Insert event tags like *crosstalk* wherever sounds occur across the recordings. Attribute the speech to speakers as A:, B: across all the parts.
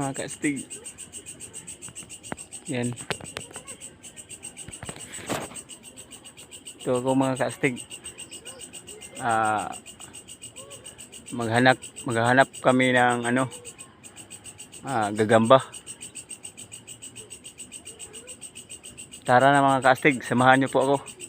A: Mga kastig. Yan. Ito ako mga kastig. Ah maghanap maghahanap kami ng ano ah, gagamba. Tara na mga kastig, samahan niyo po ako.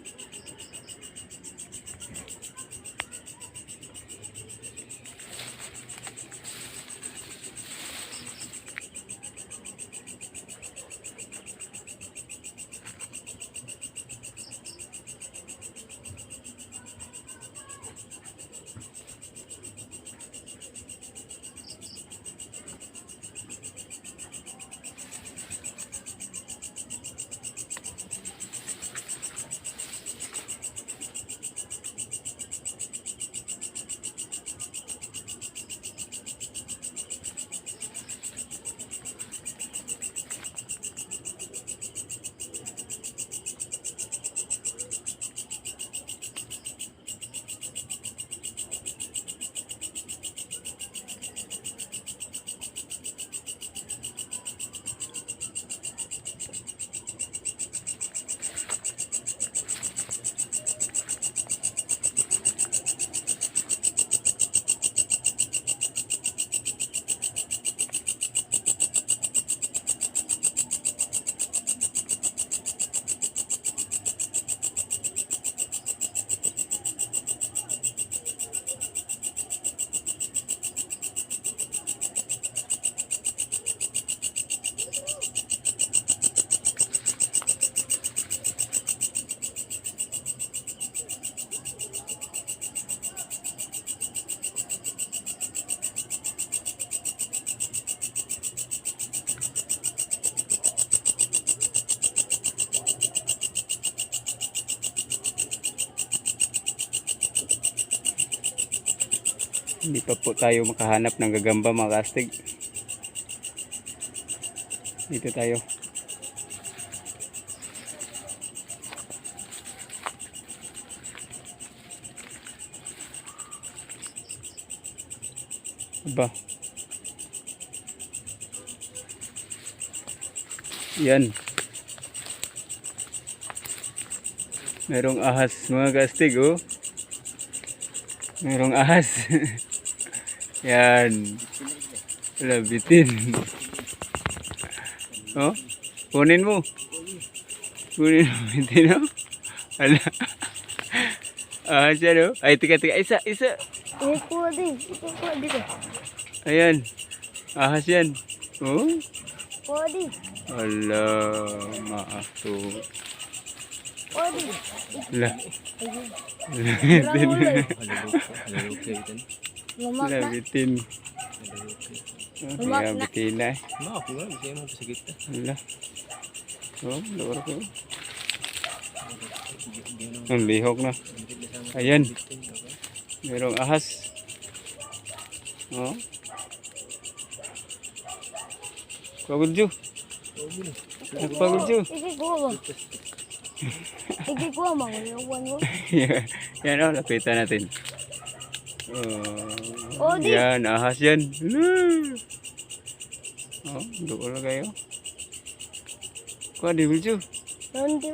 A: Hindi pa po tayo makahanap ng gagamba mga kastig. Dito tayo. Aba. Yan. Merong ahas mga kastig oh. Merong ahas. *laughs* Yan. Labitin. Oh, kunin mo. Kunin mo. Bitin oh. Ala. Ahas yan oh. Ay, tika, tika. Isa, isa.
B: Eh, kuha din. Kuha dito.
A: Ayan. Ahas yan. Oh.
B: Kuha din.
A: Ala, maaso.
B: Kuha din. *laughs*
A: Ala.
B: Walang ulo. Lumak na.
A: Labitin.
B: Na.
A: bitin na eh.
C: Mo pasagit ka.
A: Ala. Oh, lawar ko. Ang lihok na. Ayan. Merong ahas. Oh.
B: Ikikuha ba? Ikikuha ba? Walang mo. *laughs*
A: yan oh, lapitan natin. Oh,
B: Oh,
A: yan, ahas yan. Oh, doon lang kayo. Kuha, di buljo.
B: Nanti.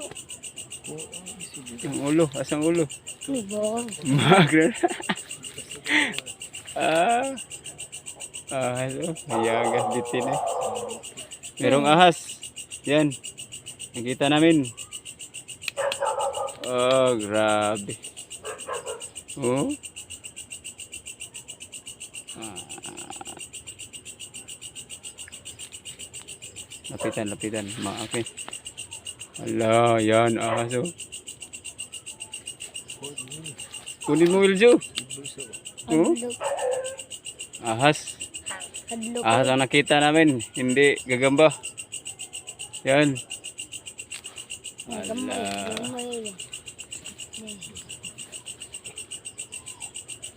A: Ang ulo, asang ulo.
B: Ibo.
A: Magra. *laughs* ah. Ahas oh. Mayagas bitin eh. Merong ahas. Yan. Nakita namin. Oh, grabe. Oh. Lapitan, lapitan. Okay. Ala, yan ahas oh. Kunin mo, Wiljo. Oh, ahas. Ahas ang nakita namin. Hindi gagamba. Yan. Ala.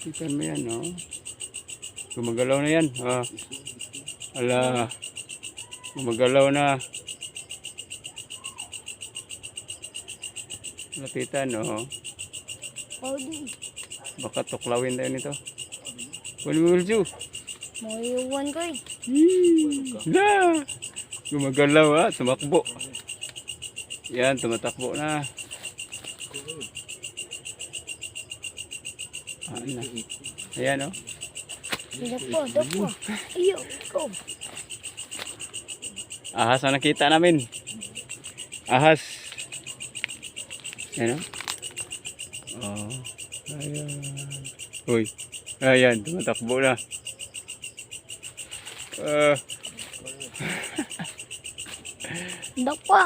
A: Tingnan mo yan, oh. Gumagalaw na yan. Ah. Ala. Gumagalaw na. Lapitan, oh. Baka tuklawin tayo nito. Kunin mo, Wiljo.
B: May iwan ko eh.
A: Na! Gumagalaw ha, tumakbo. Yan, tumatakbo na. Ah, na. Ayan oh.
B: Dapo, dapo. Iyo, ikaw.
A: Ahas na nakita namin. Ahas. Yan oh. Oh. Ayan. Uy. Ayan, tumatakbo na. Ah. *laughs*
B: Dapo.